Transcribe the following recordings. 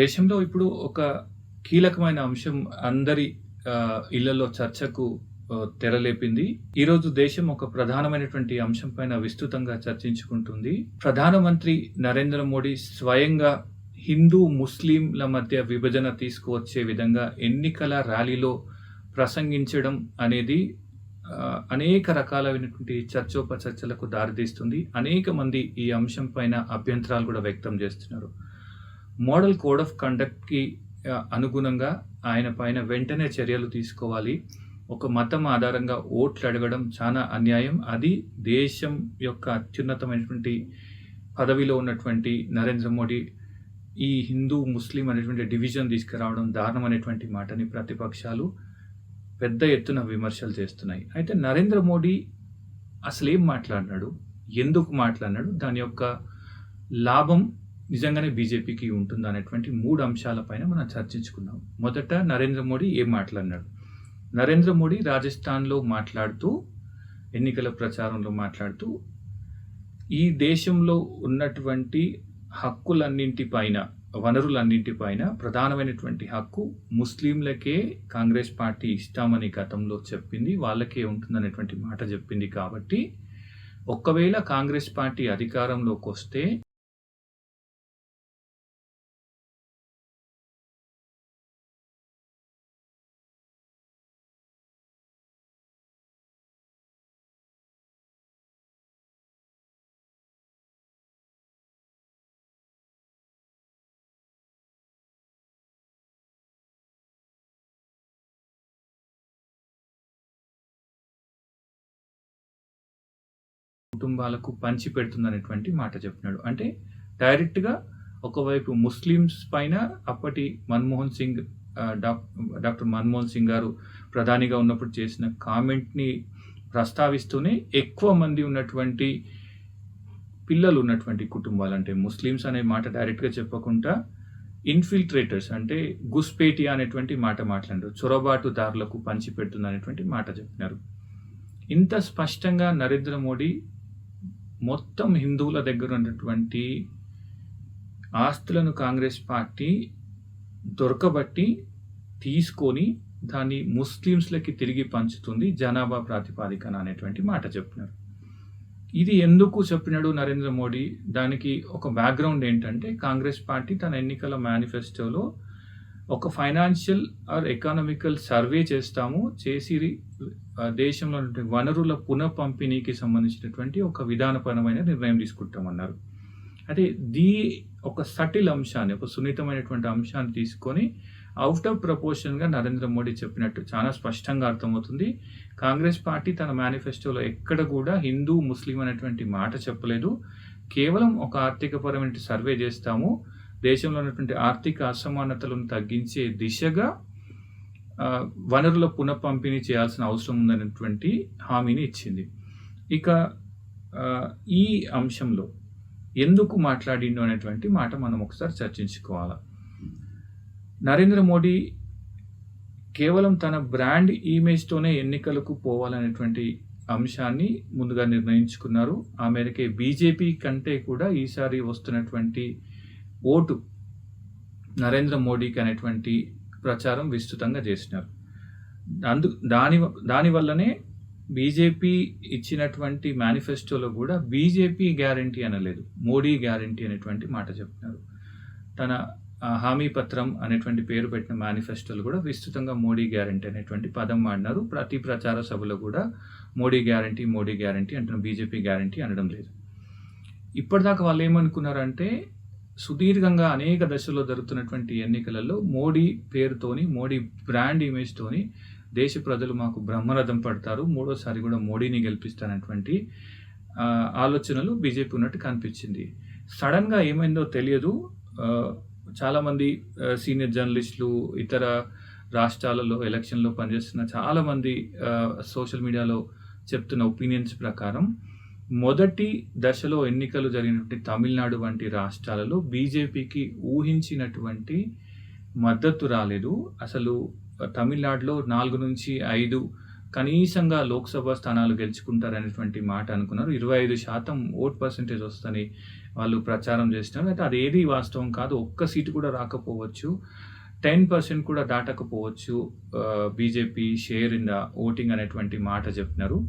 దేశంలో ఇప్పుడు ఒక కీలకమైన అంశం అందరి ఇళ్ళలో చర్చకు తెరలేపింది. ఈరోజు దేశం ఒక ప్రధానమైనటువంటి అంశం పైన విస్తృతంగా చర్చించుకుంటుంది. ప్రధానమంత్రి నరేంద్ర మోడీ స్వయంగా హిందూ, ముస్లింల మధ్య విభజన తీసుకువచ్చే విధంగా ఎన్నికల ర్యాలీలో ప్రసంగించడం అనేది అనేక రకాలైనటువంటి చర్చోపచర్చలకు దారితీస్తుంది. అనేక మంది ఈ అంశం పైన అభ్యంతరాలు కూడా వ్యక్తం చేస్తున్నారు. మోడల్ కోడ్ ఆఫ్ కండక్ట్‌కి అనుగుణంగా ఆయన పైన వెంటనే చర్యలు తీసుకోవాలి. ఒక మతం ఆధారంగా ఓట్లు అడగడం చాలా అన్యాయం. అది దేశం యొక్క అత్యున్నతమైనటువంటి పదవిలో ఉన్నటువంటి నరేంద్ర మోడీ ఈ హిందూ, ముస్లిం అనేటువంటి డివిజన్ తీసుకురావడం దారుణమైనటువంటి మాటని ప్రతిపక్షాలు పెద్ద ఎత్తున విమర్శలు చేస్తున్నాయి. అయితే నరేంద్ర మోడీ అసలేం మాట్లాడినాడు? ఎందుకు మాట్లాడినాడు? దాని యొక్క లాభం నిజంగానే బీజేపీకి ఉంటుందా? అనేటువంటి మూడు అంశాల పైన మనం చర్చించుకుందాం. మొదట నరేంద్ర మోడీ ఏం మాట్లాడినాడు? నరేంద్ర మోడీ రాజస్థాన్‌లో మాట్లాడుతూ ఎన్నికల ప్రచారంలో మాట్లాడుతూ ఈ దేశంలో ఉన్నటువంటి హక్కులన్నింటిపైన వనరులన్నింటిపైన ప్రధానమైనటువంటి హక్కు ముస్లింలకే కాంగ్రెస్ పార్టీ ఇస్తామని గతంలో చెప్పింది. వాళ్ళకే ఉంటుందనేటువంటి మాట చెప్పింది కాబట్టి ఒకవేళ కాంగ్రెస్ పార్టీ అధికారంలోకి వస్తే కుటుంబాలకు పంచి పెడుతుందనేటువంటి మాట చెప్పినాడు. అంటే డైరెక్ట్‌గా ఒకవైపు ముస్లిమ్స్ పైన అప్పటి మన్మోహన్ సింగ్ డాక్ డాక్టర్ మన్మోహన్ సింగ్ గారు ప్రధానిగా ఉన్నప్పుడు చేసిన కామెంట్‌ని ప్రస్తావిస్తూనే ఎక్కువ మంది ఉన్నటువంటి పిల్లలు ఉన్నటువంటి కుటుంబాలు అంటే ముస్లిమ్స్ అనే మాట డైరెక్ట్‌గా చెప్పకుండా ఇన్ఫిల్ట్రేటర్స్ అంటే గుస్పేటియా అనేటువంటి మాట మాట్లాడారు. చొరబాటుదారులకు పంచిపెడుతుందనేటువంటి మాట చెప్పినారు. ఇంత స్పష్టంగా నరేంద్ర మోడీ మొత్తం హిందువుల దగ్గర ఉన్నటువంటి ఆస్తులను కాంగ్రెస్ పార్టీ దొరకబట్టి తీసుకొని దాన్ని ముస్లిమ్స్‌లకి తిరిగి పంచుతుంది జనాభా ప్రాతిపదికన అనేటువంటి మాట చెప్పినారు. ఇది ఎందుకు చెప్పినాడు నరేంద్ర మోడీ? దానికి ఒక బ్యాక్‌గ్రౌండ్ ఏంటంటే కాంగ్రెస్ పార్టీ తన ఎన్నికల మేనిఫెస్టోలో ఒక ఫైనాన్షియల్ ఆర్ ఎకానామికల్ సర్వే చేస్తాము. చేసి దేశంలో ఉన్నటువంటి వనరుల పునఃపంపిణీకి సంబంధించినటువంటి ఒక విధానపరమైన నిర్ణయం తీసుకుంటామన్నారు. అయితే దీ ఒక సటిల్ అంశాన్ని, ఒక సున్నితమైనటువంటి అంశాన్ని తీసుకొని ఔట్ ఆఫ్ ప్రపోర్షన్‌గా నరేంద్ర మోడీ చెప్పినట్టు చాలా స్పష్టంగా అర్థమవుతుంది. కాంగ్రెస్ పార్టీ తన మేనిఫెస్టోలో ఎక్కడ కూడా హిందూ, ముస్లిం అనేటువంటి మాట చెప్పలేదు. కేవలం ఒక ఆర్థికపరమైన సర్వే చేస్తాము. దేశంలో ఉన్నటువంటి ఆర్థిక అసమానతలను తగ్గించే దిశగా వనరుల పునఃపంపిణీ చేయాల్సిన అవసరం ఉందనేటువంటి హామీని ఇచ్చింది. ఇక ఈ అంశంలో ఎందుకు మాట్లాడిండు అనేటువంటి మాట మనం ఒకసారి చర్చించుకోవాలి నరేంద్ర మోడీ కేవలం తన బ్రాండ్ ఇమేజ్‌తోనే ఎన్నికలకు పోవాలనేటువంటి అంశాన్ని ముందుగా నిర్ణయించుకున్నారు. ఆ మేరకే బీజేపీ కంటే కూడా ఈసారి వస్తున్నటువంటి ఓటు నరేంద్ర మోడీకి అనేటువంటి ప్రచారం విస్తృతంగా చేసినారు. అందు దాని దాని వల్లనే బీజేపీ ఇచ్చినటువంటి మేనిఫెస్టోలో కూడా బీజేపీ గ్యారంటీ అనలేదు. మోడీ గ్యారంటీ అనేటువంటి మాట చెప్పినారు. తన హామీ పత్రం అనేటువంటి పేరు పెట్టిన మేనిఫెస్టోలు కూడా విస్తృతంగా మోడీ గ్యారంటీ అనేటువంటి పదం వాడినారు. ప్రతి ప్రచార సభలో కూడా మోడీ గ్యారంటీ, మోడీ గ్యారంటీ అంటున్న బీజేపీ గ్యారంటీ అనడం లేదు. ఇప్పటిదాకా వాళ్ళు ఏమనుకున్నారంటే సుదీర్ఘంగా అనేక దశల్లో జరుగుతున్నటువంటి ఎన్నికలలో మోడీ పేరుతోని, మోడీ బ్రాండ్ ఇమేజ్‌తోని దేశ ప్రజలు మాకు బ్రహ్మరథం పడతారు. మూడోసారి కూడా మోడీని గెలిపిస్తానటువంటి ఆలోచనలు బీజేపీ ఉన్నట్టు కనిపించింది. సడన్గా ఏమైందో తెలియదు. చాలామంది సీనియర్ జర్నలిస్టులు, ఇతర రాష్ట్రాలలో ఎలక్షన్‌లో పనిచేస్తున్న చాలామంది సోషల్ మీడియాలో చెప్తున్న ఒపీనియన్స్ ప్రకారం మొదటి దశలో ఎన్నికలు జరిగినటువంటి తమిళనాడు వంటి రాష్ట్రాలలో బీజేపీకి ఊహించినటువంటి మద్దతు రాలేదు. అసలు తమిళనాడులో 4-5 కనీసంగా లోక్సభ స్థానాలు గెలుచుకుంటారనేటువంటి మాట అనుకున్నారు. ఇరవై ఐదు శాతం ఓట్ పర్సంటేజ్ వస్తుందని వాళ్ళు ప్రచారం చేస్తున్నారు. అయితే అది వాస్తవం కాదు. ఒక్క సీటు కూడా రాకపోవచ్చు. టెన్ పర్సెంట్ కూడా దాటకపోవచ్చు. BJP share in the voting అనేటువంటి మాట చెప్పినారు.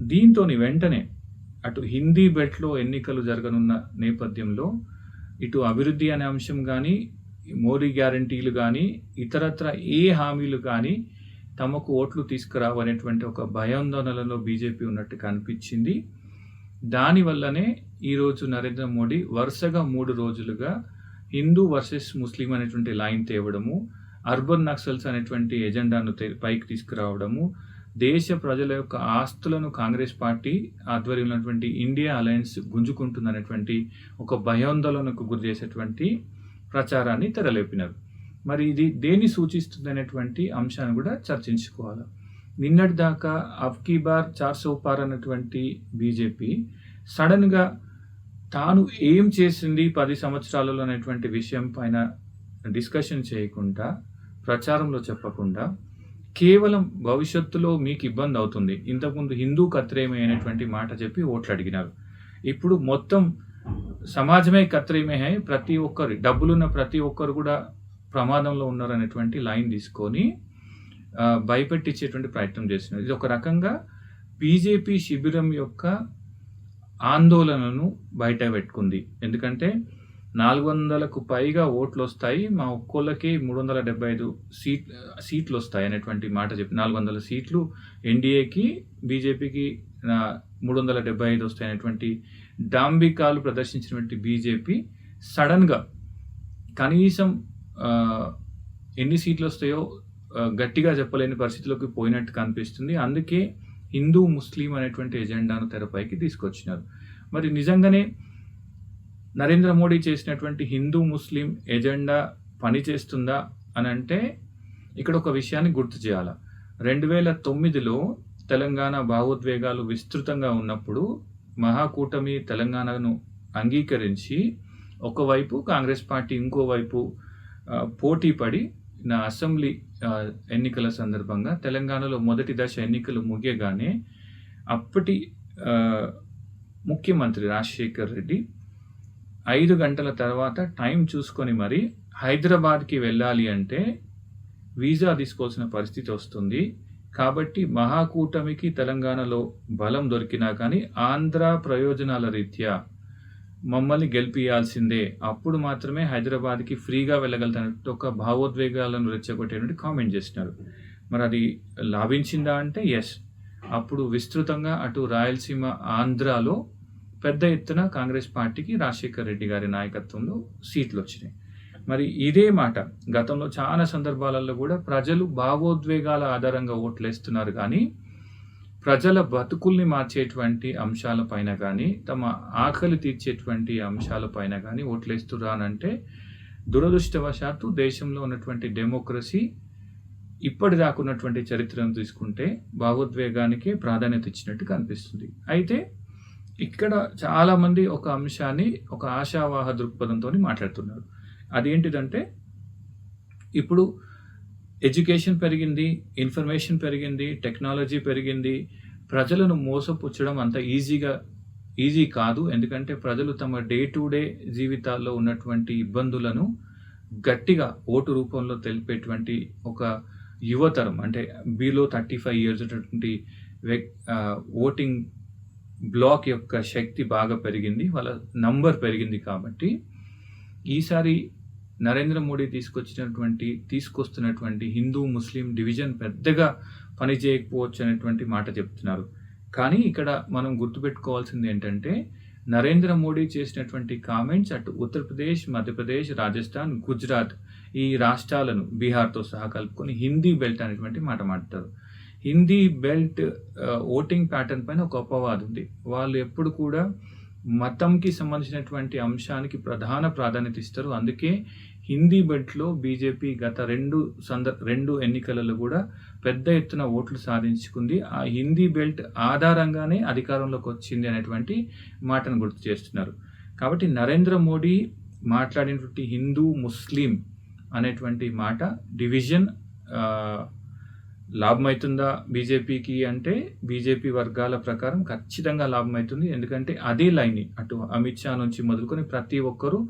దీంతో వెంటనే అటు హిందీ బెట్లో ఎన్నికలు జరగనున్న నేపథ్యంలో ఇటు అభివృద్ధి అనే అంశం కానీ మోడీ గ్యారంటీలు కానీ ఇతరత్ర ఏ హామీలు కానీ తమకు ఓట్లు తీసుకురావనేటువంటి ఒక భయాందోళనలో బీజేపీ ఉన్నట్టు కనిపించింది. దానివల్లనే ఈరోజు నరేంద్ర మోడీ వరుసగా మూడు రోజులుగా హిందూ వర్సెస్ ముస్లిం అనేటువంటి లైన్ తేవడము అర్బన్ నక్సల్స్ అనేటువంటి ఎజెండాను పైకి తీసుకురావడము దేశ ప్రజల యొక్క ఆస్తులను కాంగ్రెస్ పార్టీ ఆధ్వర్యంలో ఉన్నటువంటి ఇండియా అలయన్స్ గుంజుకుంటుందనేటువంటి ఒక భయాందోళనకు గురి చేసేటువంటి ప్రచారాన్ని తెరలేపినారు. మరి ఇది దేన్ని సూచిస్తుంది అనేటువంటి అంశాన్ని కూడా చర్చించుకోవాలి. నిన్నటి దాకా అఫ్కీ బార్ చార్ సోపార్ అన్నటువంటి బీజేపీ సడన్గా తాను ఏం చేసింది పది సంవత్సరాలలో అనేటువంటి విషయం పైన డిస్కషన్ చేయకుండా ప్రచారంలో చెప్పకుండా కేవలం భవిష్యత్తులో మీకు ఇబ్బంది అవుతుంది. ఇంతకుముందు హిందూ కత్రేమే అనేటువంటి మాట చెప్పి ఓట్లు అడిగినారు. ఇప్పుడు మొత్తం సమాజమే కత్రేమే హై ప్రతి ఒక్కరు డబ్బులున్న ప్రతి ఒక్కరు కూడా ప్రమాదంలో ఉన్నారనేటువంటి లైన్ తీసుకొని భయపెట్టించేటువంటి ప్రయత్నం చేస్తున్నారు. ఇది ఒక రకంగా బీజేపీ శిబిరం యొక్క ఆందోళనను బయట పెట్టుకుంది. ఎందుకంటే నాలుగు వందలకు పైగా ఓట్లు వస్తాయి మా ఒక్కోళ్ళకి మూడు వందల డెబ్బై ఐదు సీట్ సీట్లు వస్తాయి అనేటువంటి మాట చెప్పి నాలుగు వందల సీట్లు ఎన్డీఏకి బీజేపీకి మూడు వందల డెబ్బై ఐదు వస్తాయి అనేటువంటి డాంబికాలు ప్రదర్శించినటువంటి బీజేపీ సడన్గా కనీసం ఎన్ని సీట్లు వస్తాయో గట్టిగా చెప్పలేని పరిస్థితిలోకి పోయినట్టు కనిపిస్తుంది. అందుకే హిందూ ముస్లిం అనేటువంటి ఎజెండాను తెరపైకి తీసుకొచ్చినారు. మరి నిజంగానే నరేంద్ర మోడీ చేసినటువంటి హిందూ ముస్లిం ఎజెండా పనిచేస్తుందా అని అంటే ఇక్కడ ఒక విషయాన్ని గుర్తు చేయాలి. రెండు వేల తొమ్మిదిలో తెలంగాణ భావోద్వేగాలు విస్తృతంగా ఉన్నప్పుడు మహాకూటమి తెలంగాణను అంగీకరించి ఒకవైపు కాంగ్రెస్ పార్టీ ఇంకోవైపు పోటీ పడి నా అసెంబ్లీ ఎన్నికల సందర్భంగా తెలంగాణలో మొదటి దశ ఎన్నికలు ముగియగానే అప్పటి ముఖ్యమంత్రి రాజశేఖర్ రెడ్డి ఐదు గంటల తర్వాత టైం చూసుకొని మరి హైదరాబాద్కి వెళ్ళాలి అంటే వీసా తీసుకోవాల్సిన పరిస్థితి వస్తుంది. కాబట్టి మహాకూటమికి తెలంగాణలో బలం దొరికినా కానీ ఆంధ్ర ప్రయోజనాల రీత్యా మమ్మల్ని గెలిపియాల్సిందే. అప్పుడు మాత్రమే హైదరాబాద్కి ఫ్రీగా వెళ్ళగలుగుతానంటే ఒక భావోద్వేగాలను రెచ్చగొట్టేటువంటి కామెంట్ చేసినారు. మరి అది లాభించిందా అంటే ఎస్ అప్పుడు విస్తృతంగా అటు రాయలసీమ ఆంధ్రాలో పెద్ద ఎత్తున కాంగ్రెస్ పార్టీకి రాజశేఖర్ రెడ్డి గారి నాయకత్వంలో సీట్లు వచ్చినాయి. మరి ఇదే మాట గతంలో చాలా సందర్భాలలో కూడా ప్రజలు భావోద్వేగాల ఆధారంగా ఓట్లు వేస్తున్నారు కానీ ప్రజల బతుకుల్ని మార్చేటువంటి అంశాలపైన కానీ తమ ఆకలి తీర్చేటువంటి అంశాలపైన కానీ ఓట్లేస్తురా అంటే దురదృష్టవశాత్తు దేశంలో ఉన్నటువంటి డెమోక్రసీ ఇప్పటిదాకా ఉన్నటువంటి చరిత్రను తీసుకుంటే భావోద్వేగానికి ప్రాధాన్యత ఇచ్చినట్టు కనిపిస్తుంది అయితే ఇక్కడ చాలామంది ఒక అంశాన్ని ఒక ఆశావాహ దృక్పథంతో మాట్లాడుతున్నారు. అదేంటిదంటే ఇప్పుడు ఎడ్యుకేషన్ పెరిగింది ఇన్ఫర్మేషన్ పెరిగింది టెక్నాలజీ పెరిగింది ప్రజలను మోసపుచ్చడం అంత ఈజీగా ఈజీ కాదు. ఎందుకంటే ప్రజలు తమ డే టు డే జీవితాల్లో ఉన్నటువంటి ఇబ్బందులను గట్టిగా ఓటు రూపంలో తెలిపేటువంటి ఒక యువతరం అంటే below thirty five years voting block యొక్క శక్తి బాగా పెరిగింది వాళ్ళ నంబర్ పెరిగింది కాబట్టి ఈసారి నరేంద్ర మోడీ తీసుకొచ్చినటువంటి తీసుకొస్తున్నటువంటి హిందూ ముస్లిం డివిజన్ పెద్దగా పనిచేయకపోవచ్చు అనేటువంటి మాట చెప్తున్నారు. కానీ ఇక్కడ మనం గుర్తుపెట్టుకోవాల్సింది ఏంటంటే నరేంద్ర మోడీ చేసినటువంటి కామెంట్స్ అటు ఉత్తరప్రదేశ్ మధ్యప్రదేశ్ రాజస్థాన్ గుజరాత్ ఈ రాష్ట్రాలను బీహార్తో సహా కలుపుకొని హిందీ బెల్ట్ అనేటువంటి మాట మాట్లాడతారు. హిందీ బెల్ట్ ఓటింగ్ ప్యాటర్న్ పైన ఒక అపవాదు ఉంది. వాళ్ళు ఎప్పుడు కూడా మతంకి సంబంధించినటువంటి అంశానికి ప్రధాన ప్రాధాన్యత ఇస్తారు. అందుకే హిందీ బెల్ట్లో బీజేపీ గత రెండు సంద రెండు ఎన్నికలలో కూడా పెద్ద ఎత్తున ఓట్లు సాధించుకుంది. ఆ హిందీ బెల్ట్ ఆధారంగానే అధికారంలోకి వచ్చింది అనేటువంటి మాటను గుర్తు చేస్తున్నారు. కాబట్టి నరేంద్ర మోడీ మాట్లాడినటువంటి హిందూ ముస్లిం అనేటువంటి మాట డివిజన్ లాభమవుతుందా బీజేపీకి అంటే బీజేపీ వర్గాల ప్రకారం ఖచ్చితంగా లాభం అవుతుంది ఎందుకంటే అదే లైన్ అటు అమిత్ షా నుంచి మొదలుకొని ప్రతి ఒక్కరూ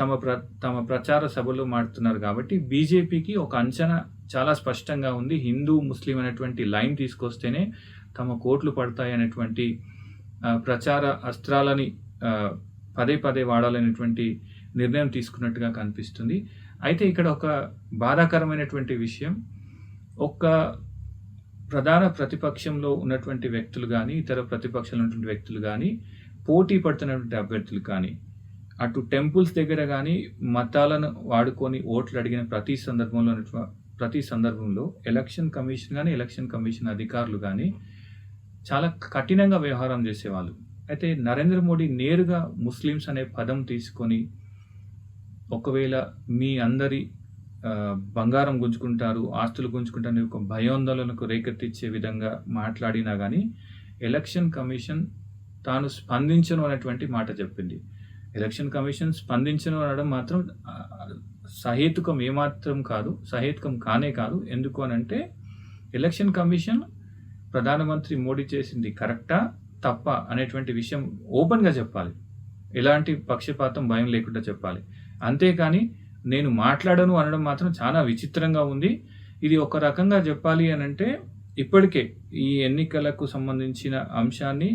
తమ ప్ర తమ ప్రచార సభలో మాడుతున్నారు కాబట్టి బీజేపీకి ఒక అంచనా చాలా స్పష్టంగా ఉంది. హిందూ ముస్లిం అనేటువంటి లైన్ తీసుకొస్తేనే తమ కోట్లు పడతాయి అనేటువంటి ప్రచార అస్త్రాలని పదే పదే వాడాలనేటువంటి నిర్ణయం తీసుకున్నట్టుగా కనిపిస్తుంది. అయితే ఇక్కడ ఒక బాధాకరమైనటువంటి విషయం ఒక్క ప్రధాన ప్రతిపక్షంలో ఉన్నటువంటి వ్యక్తులు కానీ ఇతర ప్రతిపక్షంలో ఉన్నటువంటి వ్యక్తులు కానీ పోటీ పడుతున్నటువంటి అభ్యర్థులు కానీ అటు టెంపుల్స్ దగ్గర కానీ మతాలను వాడుకొని ఓట్లు అడిగిన ప్రతి సందర్భంలో ఉన్నటువంటి- ప్రతి సందర్భంలో ఎలక్షన్ కమిషన్ కానీ ఎలక్షన్ కమిషన్ అధికారులు కానీ చాలా కఠినంగా వ్యవహారం చేసేవాళ్ళు. అయితే నరేంద్ర మోడీ నేరుగా ముస్లిమ్స్ అనే పదం తీసుకొని ఒకవేళ మీ అందరి బంగారం గుంజుకుంటారు ఆస్తులు గుంజుకుంటారు ఒక భయోందోళనకు రేకెత్తిచ్చే విధంగా మాట్లాడినా కానీ ఎలక్షన్ కమిషన్ తాను స్పందించను అనేటువంటి మాట చెప్పింది. ఎలక్షన్ కమిషన్ స్పందించను అనడం మాత్రం సహేతుకం ఏమాత్రం కాదు సహేతుకం కానే కాదు. ఎందుకు అనంటే ఎలక్షన్ కమిషన్ ప్రధానమంత్రి మోడీ చేసింది కరెక్టా తప్ప అనేటువంటి విషయం ఓపెన్గా చెప్పాలి. ఎలాంటి పక్షపాతం భయం లేకుండా చెప్పాలి. అంతేకాని నేను మాట్లాడను అనడం మాత్రం చాలా విచిత్రంగా ఉంది. ఇది ఒక రకంగా చెప్పాలి అని అంటే ఇప్పటికే ఈ ఎన్నికలకు సంబంధించిన అంశాన్ని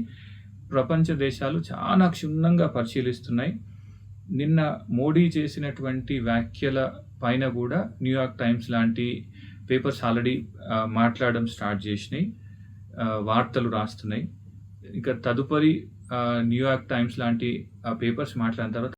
ప్రపంచ దేశాలు చాలా క్షుణ్ణంగా పరిశీలిస్తున్నాయి. నిన్న మోడీ చేసినటువంటి వ్యాఖ్యల పైన కూడా న్యూయార్క్ టైమ్స్ లాంటి పేపర్స్ ఆల్రెడీ మాట్లాడడం స్టార్ట్ చేసినాయి. వార్తలు రాస్తున్నాయి. ఇక తదుపరి న్యూయార్క్ టైమ్స్ లాంటి పేపర్స్ మాట్లాడిన తర్వాత